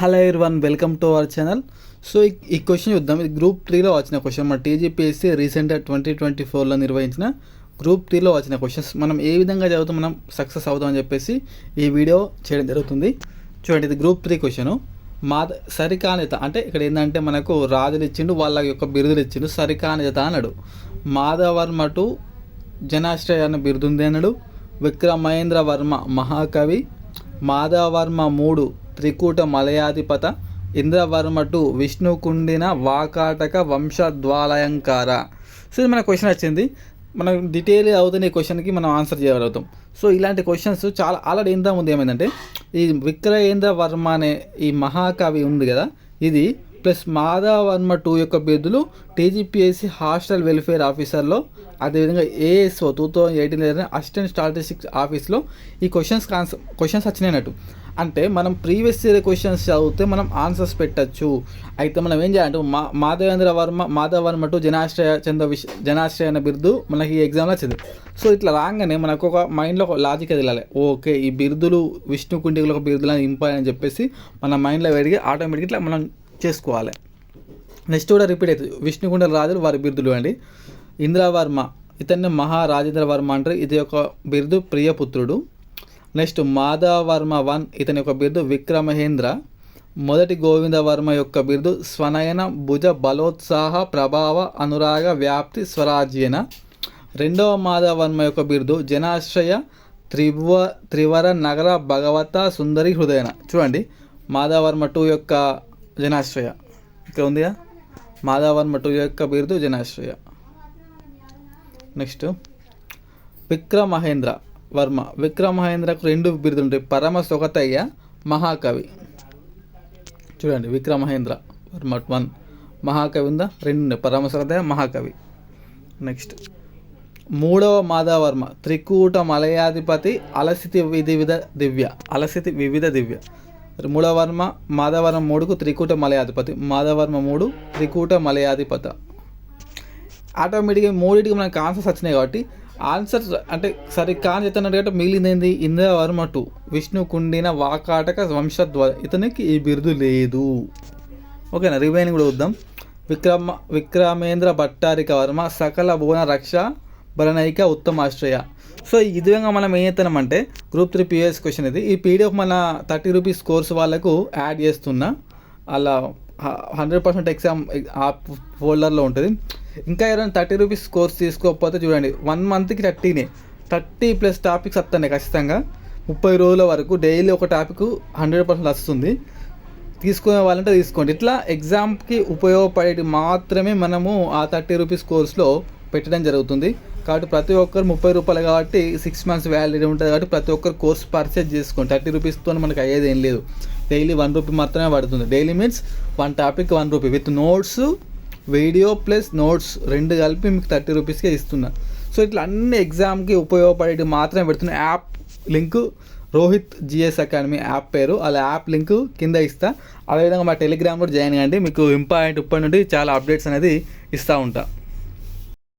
Hello one welcome to our channel so ఈ- ఈ question చూద్దాం. ఇది గ్రూప్ త్రీలో వచ్చిన క్వశ్చన్ మన టీజీపీఎస్సీ రీసెంట్గా ట్వంటీ ట్వంటీ ఫోర్లో నిర్వహించిన గ్రూప్ త్రీలో వచ్చిన క్వశ్చన్స్ మనం ఏ విధంగా చదువుతూ మనం సక్సెస్ అవుతామని చెప్పేసి ఈ వీడియో చేయడం జరుగుతుంది. చూడండి ఇది గ్రూప్ త్రీ క్వశ్చను మా సరికానిత అంటే ఇక్కడ ఏంటంటే మనకు రాజులు ఇచ్చిండు వాళ్ళ యొక్క బిరుదులు ఇచ్చిండు సరికానిత అన్నాడు. మాధవర్మ టు జనాశ్రయ అన్న బిరుదుంది అన్నాడు. విక్రమేంద్ర వర్మ మహాకవి. మాధవర్మ మూడు త్రికూట మలయాధిపత ఇంద్రవర్మ టు విష్ణుకుండిన వాకాటక వంశద్వాలయంకార. సో ఇది మన క్వశ్చన్ వచ్చింది. మనం డీటెయిల్ అవుతున్న ఈ క్వశ్చన్కి మనం ఆన్సర్ చేయగలుగుతాం. సో ఇలాంటి క్వశ్చన్స్ చాలా ఆల్రెడీ ఇంత ముందు ఏమైందంటే ఈ విక్రయేంద్ర వర్మ అనే ఈ మహాకవి ఉంది కదా ఇది ప్లస్ మాధవర్మ టూ యొక్క బిరుదులు టీజీపీఎస్సీ హాస్టల్ వెల్ఫేర్ ఆఫీసర్లో అదేవిధంగా ASO two thousand eighteen assistant statistics ఆఫీస్లో ఈ క్వశ్చన్స్ కాన్స క్వశ్చన్స్ వచ్చినాయినట్టు అంటే మనం ప్రీవియస్ ఇయర్ క్వశ్చన్స్ చదివితే మనం ఆన్సర్స్ పెట్టచ్చు. అయితే మనం ఏం చేయాలంటే మా మాధవేంద్ర వర్మ మాధవ వర్మ టు జనాశ్రయ చంద్ర విష జనాశ్రయ అనే బిరుదు మనకి ఈ ఎగ్జామ్లో వచ్చింది. సో ఇట్లా రాగానే మనకు ఒక మైండ్లో ఒక లాజిక్ వెళ్ళాలి ఓకే ఈ బిరుదులు విష్ణు ఒక బిరుదులు అని ఇంపార్టెంట్ అని చెప్పేసి మన మైండ్లో పెరిగి ఆటోమేటిక్ ఇట్లా మనం చేసుకోవాలి. నెక్స్ట్ కూడా రిపీట్ అవుతుంది. విష్ణుకుండల రాజులు వారి బిరుదులు అండి. ఇంద్రవర్మ ఇతన్ని మహారాజేంద్ర వర్మ అంటారు. ఇది ఒక బిరుదు ప్రియపుత్రుడు. నెక్స్ట్ మాధవర్మ వన్ ఇతని యొక్క బిరుదు విక్రమహేంద్ర. మొదటి గోవిందవర్మ యొక్క బిరుదు స్వనయన భుజ బలోత్సాహ ప్రభావ అనురాగ వ్యాప్తి స్వరాజ్యేన. రెండవ మాధవర్మ యొక్క బిరుదు జనాశ్రయ త్రివ త్రివర నగర భగవత సుందరి హృదయన. చూడండి మాధవర్మ టూ యొక్క జనాశ్రయ. ఇక్కడ ఉందిగా మాధవర్మ టూ యొక్క బిరుదు జనాశ్రయ. నెక్స్ట్ విక్రమహేంద్ర. వర్మ విక్రమహేంద్రకు రెండు బిరుదులు ఉంటాయి పరమ సొగతయ్య మహాకవి. చూడండి విక్రమహేంద్ర వర్మ వన్. మహాకవి ఉందా? రెండు ఉన్నాయి. పరమ సొగతయ్య మహాకవి. నెక్స్ట్. మూడవ మాధవర్మ త్రికూట మలయాధిపతి అలసితి వివిధ దివ్య. అలసితి వివిధ దివ్య. మూడవ వర్మ మాధవర్మ మూడుకు త్రికూట మలయాధిపతి. మాధవర్మ మూడు త్రికూట మలయాధిపత. ఆటోమేటిక్గా మూడింటికి మనకు ఆన్సర్స్ వచ్చినాయి కాబట్టి ఆన్సర్స్ అంటే సరే కాని చెప్తున్నట్టు కాబట్టి మిగిలింది ఏంది ఇంద్రవర్మ టూ విష్ణు కుండిన వాకాటక వంశద్వార ఇతనికి ఈ బిరుదు లేదు. ఓకేనా రివైన్ కూడా చూద్దాం. విక్రమ విక్రమేంద్ర భట్టారిక వర్మ సకల భువన రక్ష బలనైక ఉత్తమాశ్రయ. సో ఈ విధంగా మనం ఏం చేస్తున్నామంటే గ్రూప్ త్రీ పిఎస్ క్వశ్చన్ ఇది. ఈ పీడిఎఫ్ మన థర్టీ రూపీస్ కోర్స్ వాళ్ళకు యాడ్ చేస్తున్నా అలా హండ్రెడ్ పర్సెంట్ ఎగ్జామ్ ఆ ఫోల్డర్లో ఉంటుంది. ఇంకా ఎవరైనా థర్టీ రూపీస్ కోర్స్ తీసుకోకపోతే చూడండి వన్ మంత్కి థర్టీనే. థర్టీ ప్లస్ టాపిక్స్ వస్తున్నాయి ఖచ్చితంగా. ముప్పై రోజుల వరకు డైలీ ఒక టాపిక్ హండ్రెడ్ పర్సెంట్ వస్తుంది. తీసుకునే వాళ్ళంటే తీసుకోండి. ఇట్లా ఎగ్జామ్కి ఉపయోగపడేది మాత్రమే మనము ఆ థర్టీ రూపీస్ కోర్స్లో పెట్టడం జరుగుతుంది. కాబట్టి ప్రతి ఒక్కరు ముప్పై రూపాయలు కాబట్టి సిక్స్ మంత్స్ వ్యాలిడిటీ ఉంటుంది కాబట్టి ప్రతి ఒక్కరు కోర్స్ పర్చేజ్ చేసుకోండి. థర్టీ రూపీస్తో మనకు అయ్యేది ఏం లేదు. డైలీ వన్ రూపీ మాత్రమే పడుతుంది. Daily means one topic one rupee with notes video plus notes రెండు కలిపి మీకు థర్టీ రూపీస్కే ఇస్తున్నా. సో ఇట్లా అన్ని ఎగ్జామ్కి ఉపయోగపడేటి మాత్రమే పెడుతున్న. App link Rohit GS academy app పేరు. అలా యాప్ లింక్ కింద ఇస్తా. అదేవిధంగా మా టెలిగ్రామ్ కూడా జాయిన్ అయ్యండి. మీకు ఇంపార్టెంట్ ఇప్పటి నుండి చాలా అప్డేట్స్ అనేది ఇస్తూ ఉంటాను